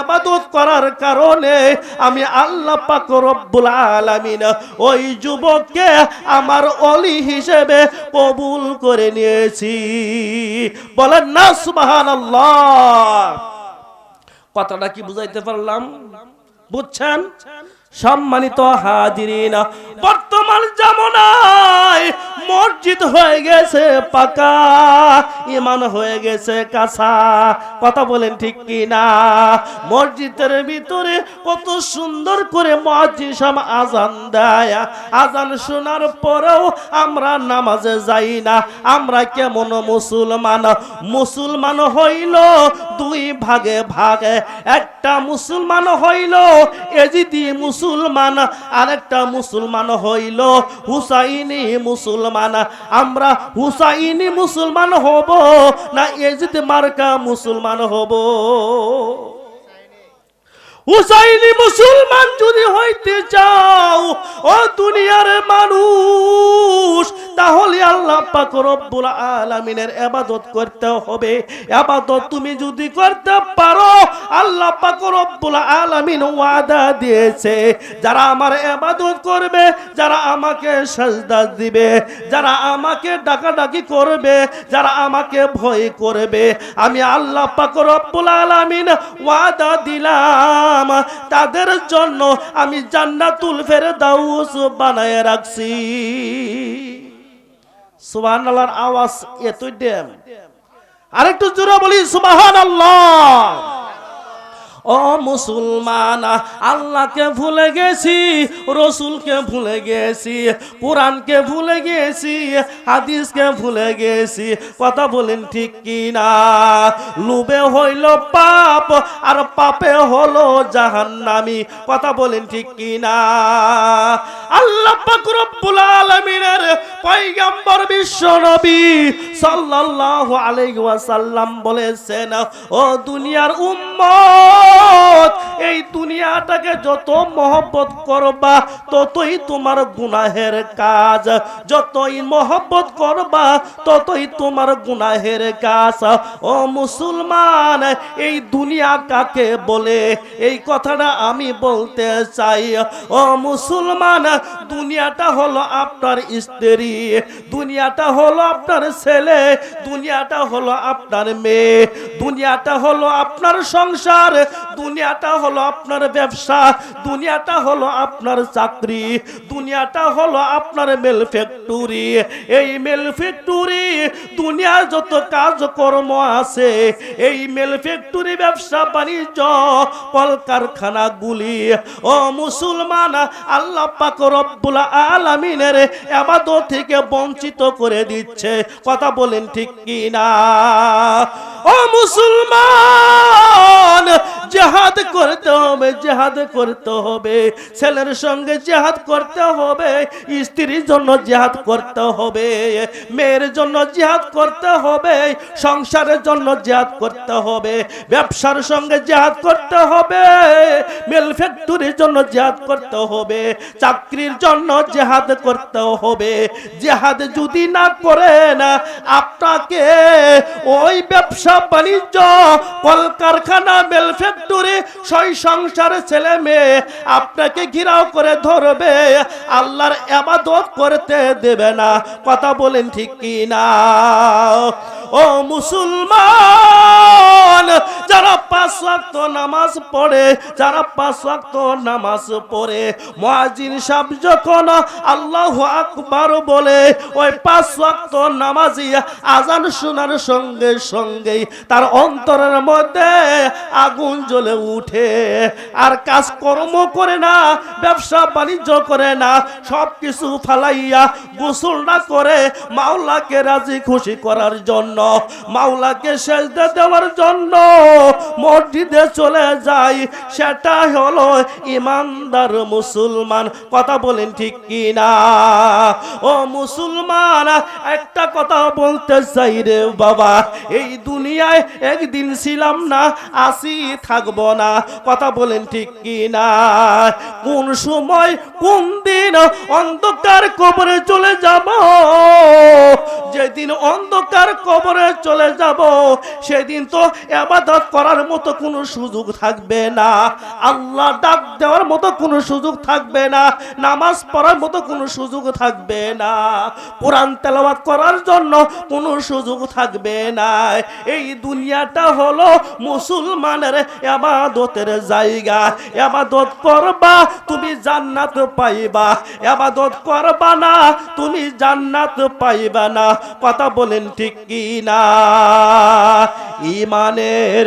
এবাদত করার কারণে আমি আল্লাহ পাক রব্বুল আলামিন ওই যুবককে আমার অলি হিসেবে কবুল করে নিয়েছি। বলেন না, সুবহানাল্লাহ। কথাটা কি বুঝাইতে পারলাম? বুঝছেন? সম্মানিত হাজিরিন, বর্তমান জামানায় মসজিদ হয়ে গেছে পাকা ইমান হয়ে গেছে কাঁচা। কথা বলেন ঠিক কি না মসজিদের ভিতরে কত সুন্দর করে মসজিদ সাম আজান দেয়। আজান শোনার পরেও আমরা নামাজে যাই না। আমরা কেমন মুসলমান? মুসলমান হইল দুই ভাগে ভাগে। একটা মুসলমান হইল এজিদি মুসলমান আরেকটা মুসলমান হইল হুসাইনি মুসলমান। আমরা হুসাইনি মুসলমান হব না এজিদ মার্কা মুসলমান হব? হুসাইনি মুসলমান যদি হইতে চাও, ও দুনিয়ার মানুষ, তাহলে আল্লাহ পাক রব্বুল আলামিনের ইবাদত করতে হবে। ইবাদত তুমি যদি করতে পারো, আল্লাহ পাক রব্বুল আলামিন ওয়াদা দিয়েছে। যারা আমার ইবাদত করবে, যারা আমাকে সাজদা দিবে, যারা আমাকে ডাকাডাকি করবে, যারা আমাকে ভয় করবে, আমি আল্লাহ পাক রব্বুল আলামিন ওয়াদা দিলাম। তাদের জন্য আমি জান্নাতুল ফেরদাউস বানায় রাখছি। সুবহানাল্লাহর আওয়াজ এতই ড্যাম আরেকটু জোরে বলি, সুবহানাল্লাহ। ও মুসলমান, আল্লাহকে ভুলে গেছি, রসুলকে ভুলে গেছি, কোরআনকে ভুলে গেছি, হাদিসকে ভুলে গেছি, কথা বলেন ঠিক কি না লুবে হইল পাপ, আর পাপে হলো জাহান্নামি, কথা বলেন ঠিক কি না আল্লাহ রব্বুল আলামিনের পয়গম্বর বিশ্ব নবী সাল্লাল্লাহু আলাইহি ওয়াসাল্লাম বলেছেন, ও দুনিয়ার উম্মত এই দুনিয়াটাকে যত মহব্বত করবা, ততই তোমার গুনাহের কাজ। যতই মহব্বত করবা, ততই তোমার গুনাহের কাজ। ও মুসলমান, এই দুনিয়া কাকে বলে? এই কথাটা আমি বলতে চাই। ও মুসলমান, দুনিয়াটা হলো আপনার স্ত্রী, দুনিয়াটা হলো আপনার ছেলে, দুনিয়াটা হলো আপনার মেয়ে, দুনিয়াটা হলো আপনার সংসার দুনিয়াটা হলো আপনার ব্যবসা, দুনিয়াটা হলো আপনার চাকরি, দুনিয়াটা হলো আপনার মেল ফ্যাক্টরি। এই মেল ফ্যাক্টরি দুনিয়ার যত কাজকর্ম আছে, এই মেল ফ্যাক্টরি ব্যবসা, বাণিজ্য কলকারখানাগুলি ও মুসলমান, আল্লাহ পাক রব্বুল আলামিনের এবাদত থেকে বঞ্চিত করে দিচ্ছে। কথা বলেন ঠিক কি না ও মুসলমান জেহাদ করতে হবে, জেহাদ করতে হবে। ছেলের সঙ্গে জেহাদ করতে হবে, স্ত্রীর জন্য জেহাদ করতে হবে, মেয়ের জন্য জেহাদ করতে হবে, সংসারের জন্য জেহাদ করতে হবে, ব্যবসার সঙ্গে জেহাদ করতে হবে, মেল ফ্যাক্টরির জন্য জেহাদ করতে হবে, চাকরির জন্য জেহাদ করতে হবে। জেহাদ যদি না করেন আপনাকে ওই ব্যবসা বাণিজ্য, কলকারখানা, মেল ফ্যাক্টরি সই সংসার ছেলে মেয়ে আপনাকে ঘিরাও করে ধরবে। আল্লাহর এবাদত করতে দেবে না। কথা বলেন ঠিক কি না ও মুসলমান, যারা ওয়াক্ত নামাজ পড়ে, যারা পাঁচ ওয়াক্ত নামাজ পড়ে যখন বলে, ওই পাঁচ ওয়াক্ত নামাজি আজান শোনার সঙ্গে তার অন্তরের মধ্যে আগুন জ্বলে উঠে। আর কাজ কর্ম করে না, ব্যবসা বাণিজ্য করে না সব কিছু ফালাইয়া গোসল না করে মাওলাকে রাজি খুশি করার জন্য, মাওলাকে সেজদা দেওয়ার জন্য মসজিদে চলে যাই, সেটা হলো ইমানদার মুসলমান। কথা বলেন ঠিক কি না ও মুসলমান, একটা কথা বলতে চাই রে বাবা। এই দুনিয়ায় একদিন ছিলাম না, আসি থাকব না। কথা বলেন ঠিক কি না কোন সময়, কোন দিন অন্ধকার কবরে চলে যাব? যেদিন অন্ধকার কবরে চলে যাব, সেদিন তো এবাদত করার মতো কোনো সুযোগ থাকবে না। আল্লাহ ডাক দেওয়ার মতো কোনো সুযোগ থাকবে না। নামাজ পড়ার মতো কোনো সুযোগ থাকবে না। কোরআন তেলাওয়াত করার জন্য কোনো সুযোগ থাকবে না এই দুনিয়াটা হলো মুসলমানের এবাদতের জায়গা। এবাদত করবা, তুমি জান্নাত পাইবা। এবাদত করবা না, তুমি জান্নাত পাইবা না। কথা বলেন ঠিক কি না ইমানের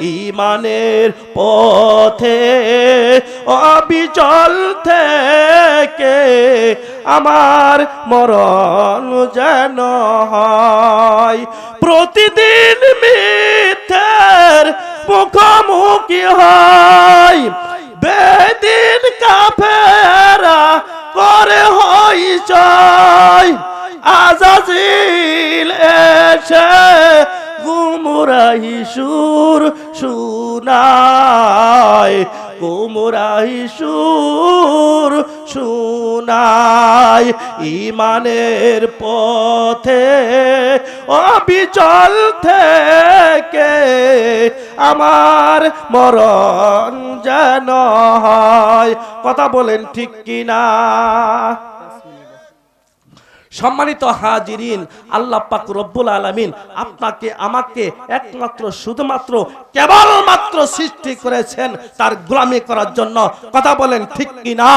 ইমানের পথে, অবিচল থেকে আমার মরণ যেন হয়। প্রতিদিন মিথ্যের মুখোমুখি হয়। বেদিন কাফেরা করে হই চাই আজাজিল এসে গুমরাহি সুর শুনায় গুমরাহি সুর শুনায় ইমানের পথে, অবিচল থেকে আমার মরণ যেন হয়। কথা বলেন ঠিক কিনা? সম্মানিত হাজিরিন, আল্লাহ পাক রব্বুল আলামিন আপনাকে, আমাকে একমাত্র, শুধুমাত্র, কেবলমাত্র সৃষ্টি করেছেন তার গোলামি করার জন্য। কথা বলেন ঠিক কি না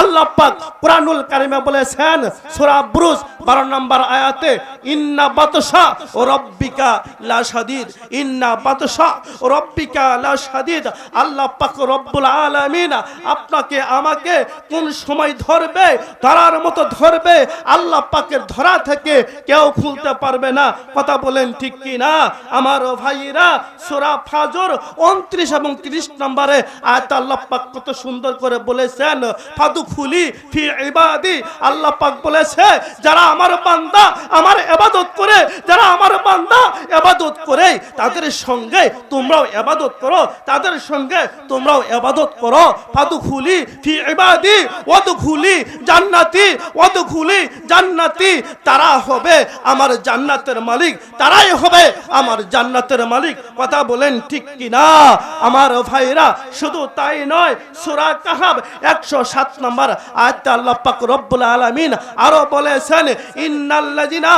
আল্লাহ পাক কুরআনুল কারিমে বলেছেন, সূরা বুরুজ 12 নম্বর আয়াতে, ইন্না বাতশা ও রব্বিকা লা শাদীদ। ইন্না বাতশা ও রব্বিকা লা শাদীদ। আল্লাহ পাক রব্বুল আলামিন আপনাকে, আমাকে কোন সময় ধরবে, ধরার মতো ধরবে, আল্লাহ পাকের ধরা থেকে কেউ খুলতে পারবে না। কথা বলেন ঠিক কি না আমার ভাইরা সূরা ফাজর 29 এবং 30 নম্বরে আয়াত আল্লাহ পাক কত সুন্দর করে বলেছেন ফাদু খুলি ফি ইবাদি। আল্লাহ পাক বলেছে, যারা আমার বান্দা আমার ইবাদত করে, যারা আমার বান্দা ইবাদত করে, তাদের সঙ্গে তোমরাও ইবাদত করো, তাদের সঙ্গে তোমরাও ইবাদত করো। ফাদু খুলি ফি ইবাদি ওয়াদু খুলি জান্নাতি ওয়াদু খুলি জান্নাতি, তারা হবে আমার জান্নাতের মালিক, তারাই হবে আমার জান্নাতের মালিক। কথা বলেন ঠিক কি না আমার ভাইরা, শুধু তাই নয়, সূরা কাহাব 107 নম্বর আয়াতে আল্লাহ পাক রব্বুল আলামিন আরও বলেছেন ইন্নাল্লাযিনা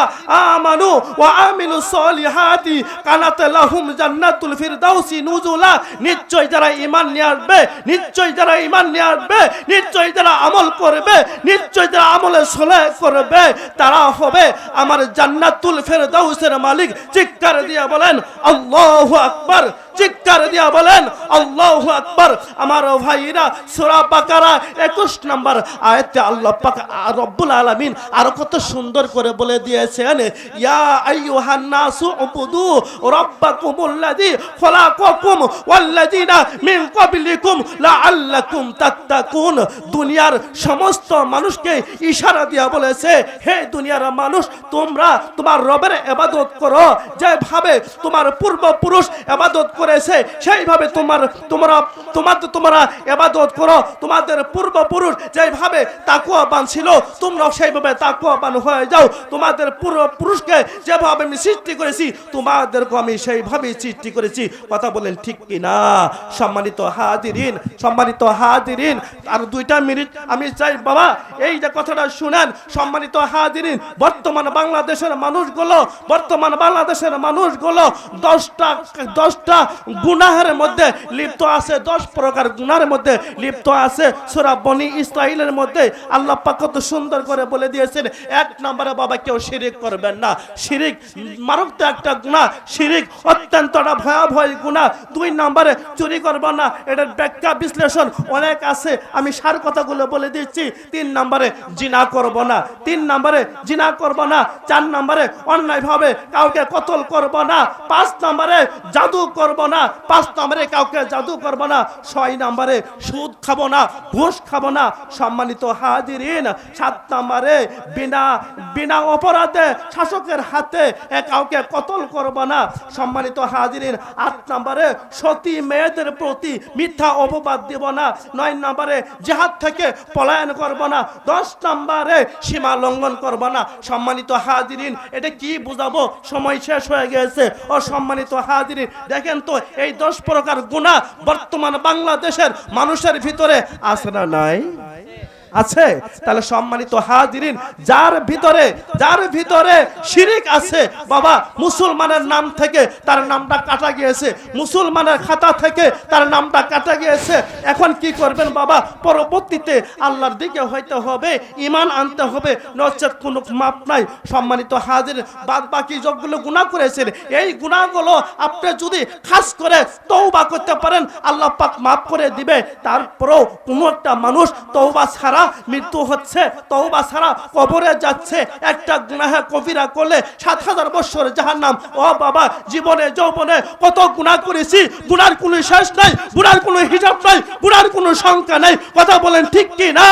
আমানু ওয়া আমিলু সলিহাতি কানাত লাহুম জান্নাতুল ফিরদাউসি নুজুলা। নিশ্চয় যারা ঈমান নিয়ে আসবে, নিশ্চয় যারা ঈমান নিয়ে আসবে, নিশ্চয় যারা আমল করবে, নিশ্চয় যারা আমলে সলে করবে, তারা হবে আমার জান্নাতুল ফেরদাউসের মালিক। চিৎকার দিয়ে বলেন, আল্লাহু আকবার। চিৎকার দিয়া বলেন, আল্লাহু আকবার। আমার ভাইরা সূরা বাকারা 21 নম্বর আয়াতে আল্লাহ পাক রব্বুল আলামিন আর কত সুন্দর করে বলে দিয়েছেন, ইয়া আইয়ুহান নাসু উবুদু খলাকাকুম ওয়াল্লাযীনা মিন ক্বাবলিকুম লাআল্লাকুম তাত্তাকুন। দুনিয়ার সমস্ত মানুষকে ইশারা দিয়া বলেছে, হে দুনিয়ার মানুষ, তোমরা তোমার রবের ইবাদত করো। যেভাবে তোমার পূর্বপুরুষ ইবাদত করেছে, সেইভাবে তোমার, তোমরা তোমার, তোমরা ইবাদত করো। তোমাদের পূর্বপুরুষ যেভাবে তাকুয়াবান ছিল, তোমরাও সেইভাবে তাকুয়াবান হয়ে যাও। তোমাদের পূর্বপুরুষকে যেভাবে আমি সৃষ্টি করেছি তোমাদেরকে আমি সেইভাবেই সৃষ্টি করেছি। কথা বলেন ঠিক কি না সম্মানিত হাদিরিন সম্মানিত হাদিরিন আর দুইটা মিনিট আমি চাই, বাবা, এই যে কথাটা শুনেন, সম্মানিত হাদিরিন বর্তমান বাংলাদেশের মানুষগুলো, বর্তমান বাংলাদেশের মানুষগুলো দশটা দশটা গুনাহের মধ্যে লিপ্ত আছে, দশ প্রকার গুনার মধ্যে লিপ্ত আছে। সুরা বনি ইসরাইলের মধ্যে আল্লাহ পাক কত সুন্দর করে বলে দিয়েছেন, এক নম্বরে বাবা, কেউ শিরিক করবেন না। শিরিক মারাত্মক একটা গুণা শিরিক অত্যন্তটা ভয়াবহ গুণা দুই নম্বরে চুরি করব না, এটার ব্যাখ্যা, বিশ্লেষণ অনেক আছে। আমি সার কথাগুলো বলে দিচ্ছি, তিন নম্বরে জিনা করব না, তিন নম্বরে জিনা করব না, চার নম্বরে অন্যায়ভাবে কাউকে কতল করব না, পাঁচ নম্বরে জাদু করব না, পাঁচ নম্বরে কাউকে জাদু করব না, ছয় নম্বরে সুদ খাব না, ঘুষ খাব না, সম্মানিত হাজিরিন, সাত নম্বরে বিনা বিনা অপরাধে শাসকের হাতে কাউকে কতল করব না, সম্মানিত হাজিরিন, আট নম্বরে সতী মেয়েদের প্রতি মিথ্যা অপবাদ দিব না, নয় নম্বরে জেহাদ থেকে পলায়ন করব না, দশ নম্বরে সীমা লঙ্ঘন করব না, সম্মানিত হাজিরিন, এটা কি বুঝাবো? সময় শেষ হয়ে গেছে। ও সম্মানিত হাজিরিন, দেখেন তো এই দশ প্রকার গুণা বর্তমান বাংলাদেশের মানুষের ভিতরে আসে না নাই? আছে, তাহলে সম্মানিত হাজিরিন, যার ভিতরে যার ভিতরে শিরিক আছে, বাবা, মুসলমানের নাম থেকে তার নামটা কাটা গিয়েছে, মুসলমানের খাতা থেকে তার নামটা কাটা গিয়েছে। এখন কি করবেন বাবা? পরবর্তীতে আল্লাহর দিকে হইতে হবে ইমান আনতে হবে, নচেত কোনো মাপ নাই। সম্মানিত হাজির বাদ বাকি যতগুলো গুণা করেছেন, এই গুণাগুলো আপনি যদি খাস করে তৌবা করতে পারেন, আল্লাহ পাক মাফ করে দিবে। তারপরেও কোনো একটা মানুষ তৌবা ছাড়া মৃত্যু হচ্ছে তৌবা ছাড়া কবরে যাচ্ছে। একটা গুনাহে কবিরা করলে সাত হাজার বছর যাহার নাম ও বাবা, জীবনে, যৌবনে কত গুণা করেছি। গুনার কোনো শেষ নাই, গুনার কোনো হিসাব নাই, গুনার কোনো সংখ্যা নাই। কথা বলেন ঠিক কি না?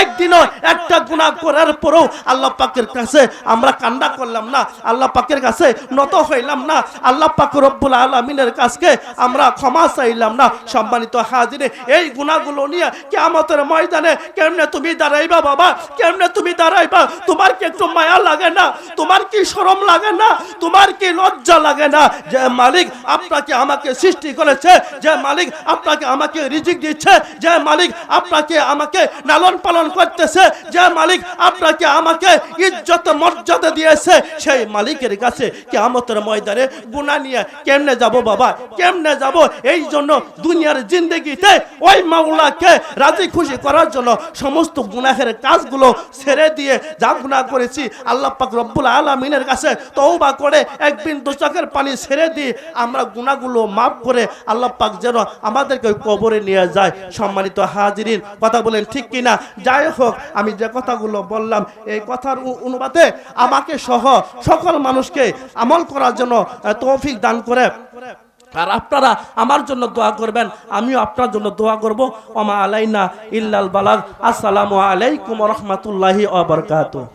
একদিনও একটা গুনাহ করার পরেও আল্লাহ পাকের কাছে আমরা কান্না করলাম না। আল্লাহ পাকের কাছে নত হইলাম না। আল্লাহ পাক রব্বুল আলমিনের কাছকে আমরা ক্ষমা চাইলাম না। সম্মানিত হাজিরে, এই গুণাগুলো নিয়ে কেমতের ময়দানে কেমনে তুমি দাঁড়াইবা বাবা? কেমনে তুমি দাঁড়াইবা? তোমার কি একটু মায়া লাগে না? তোমার কি শরম লাগে না? তোমার কি লজ্জা লাগে না? যে মালিক আপনাকে আমাকে সৃষ্টি করেছে, যে মালিক আপনাকে আমাকে রিজিক দিচ্ছে, যে মালিক আপনাকে আমাকে লালন পালন করতেছে, যে মালিক আপনাকে আমাকে ইজ্জত মর্যাদা দিয়েছে, সেই মালিকের কাছে কেমতের ময়দানে গুণা নিয়ে কেমনে যাব বাবা? কেমনে যাব? এই জন্য দুনিয়ার জিন্দগিতে ওই মাওলাকে রাজি খুশি করার জন্য সমস্ত গুনাহের কাজগুলো ছেড়ে দিয়ে যা গুনাহ করেছি আল্লাহ পাক রব্বুল আলামিনের কাছে তওবা করে এক বিন্দু চোখের পানি ছেড়ে দিয়ে আমরা গুনাহগুলো মাফ করে আল্লাহ পাক যেন আমাদেরকে কবরে নিয়ে যায়। সম্মানিত হাজিরিন, কথা বলেন ঠিক কিনা? যাই হোক, আমি যে কথাগুলো বললাম, এই কথার অনুবাদে আমাকে সহ সকল মানুষকে আমল করার জন্য তৌফিক দান করে। আর আপনারা আমার জন্য দোয়া করবেন, আমিও আপনার জন্য দোয়া করব। ওমা আলাইনা ইল্লাল বালাগ। আসসালামু আলাইকুম রহমতুল্লাহি ওয়া বারাকাতুহু।